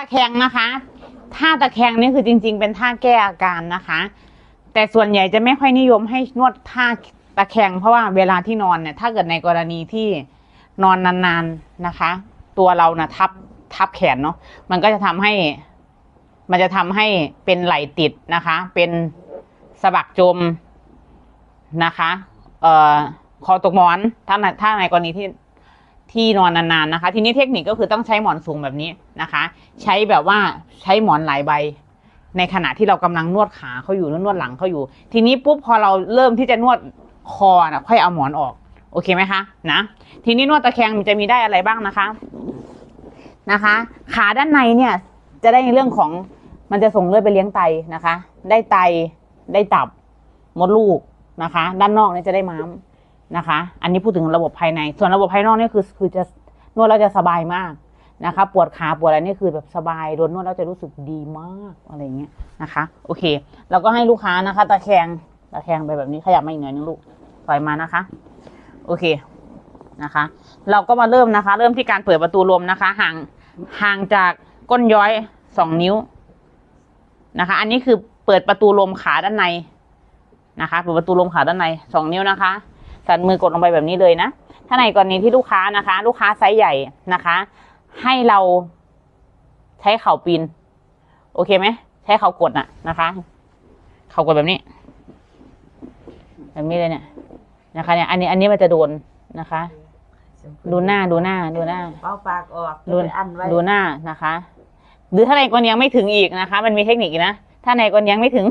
ตะแคงนะคะ ท่าตะแคงนี่คือจริง ๆ เป็นท่าแก้อาการนะคะ แต่ส่วนใหญ่จะไม่ค่อยนิยมให้นวดท่าตะแคงเพราะว่าเวลาที่นอนเนี่ย ถ้าเกิดในกรณีที่นอนนานๆนะคะ ตัวเรานะทับทับแขนเนาะ มันก็จะทำให้ มันจะทำให้เป็นไหลติดนะคะ เป็นสะบักจมนะคะ เอ่อ คอตกหมอน ถ้าในถ้าในกรณีที่ ที่นอนนานๆนะคะ ทีนี้เทคนิคก็คือต้องใช้หมอนสูงแบบนี้นะคะ ใช้แบบว่าใช้หมอนหลายใบ ในขณะที่เรากำลังนวดขาเขาอยู่นวดหลังเขาอยู่ ทีนี้ปุ๊บพอเราเริ่มที่จะนวดคอนะค่อยเอาหมอนออก โอเคไหมคะนะทีนี้นวดตะแคงมันจะมีได้อะไรบ้างนะคะนะคะ ขาด้านในเนี่ยจะได้ในเรื่องของมันจะส่งเลือดไปเลี้ยงไตนะคะ ได้ไตได้ตับมดลูกนะคะ ด้านนอกเนี่ยจะได้ม้าม นะคะ อันนี้พูดถึงระบบภายใน ส่วนระบบภายนอกนี่คือคือจะนวดแล้วจะสบายมากนะคะ ปวดขาปวดอะไรนี่คือแบบสบายโดนนวดแล้วจะรู้สึกดีมากอะไรเงี้ยนะคะ โอเค เราก็ให้ลูกค้านะคะ ตะแคงตะแคงไปแบบนี้ขยับมาอีกหน่อยนึงลูกปล่อยมานะคะ โอเคนะคะ เราก็มาเริ่มนะคะ เริ่มที่การเปิดประตูลมนะคะ ห่างห่างจากก้นย้อยสองนิ้วนะคะ อันนี้คือเปิดประตูลมขาด้านในนะคะ เปิดประตูลมขาด้านในสองนิ้วนะคะ สันมือกดลงไปแบบนี้เลยนะ ถ้าในกรณีที่ลูกค้านะคะ ลูกค้าไซส์ใหญ่นะคะ ให้เราใช้เข่าปีน โอเคไหม ใช้เข่ากดน่ะนะคะ เข่ากดแบบนี้ แบบนี้เลยเนี่ยนะคะเนี่ย อันนี้ อันนี้มันจะโดนนะคะ ดูหน้าดูหน้าดูหน้าเป่าปากออกดูไปอันไว้ดูหน้านะคะ หรือถ้าในกรณียังไม่ถึงอีกนะคะ มันมีเทคนิคอีกนะ ถ้าในกรณียังไม่ถึง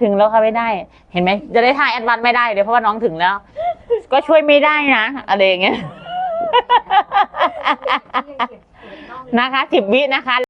ถึงแล้วค่ะไม่ได้ เห็นไหมจะได้ท่าแอดวานซ์ไม่ได้เลยเพราะว่าน้องถึงแล้ว ก็ช่วยไม่ได้นะอะไรอย่างเงี้ยนะคะสิบวินะคะ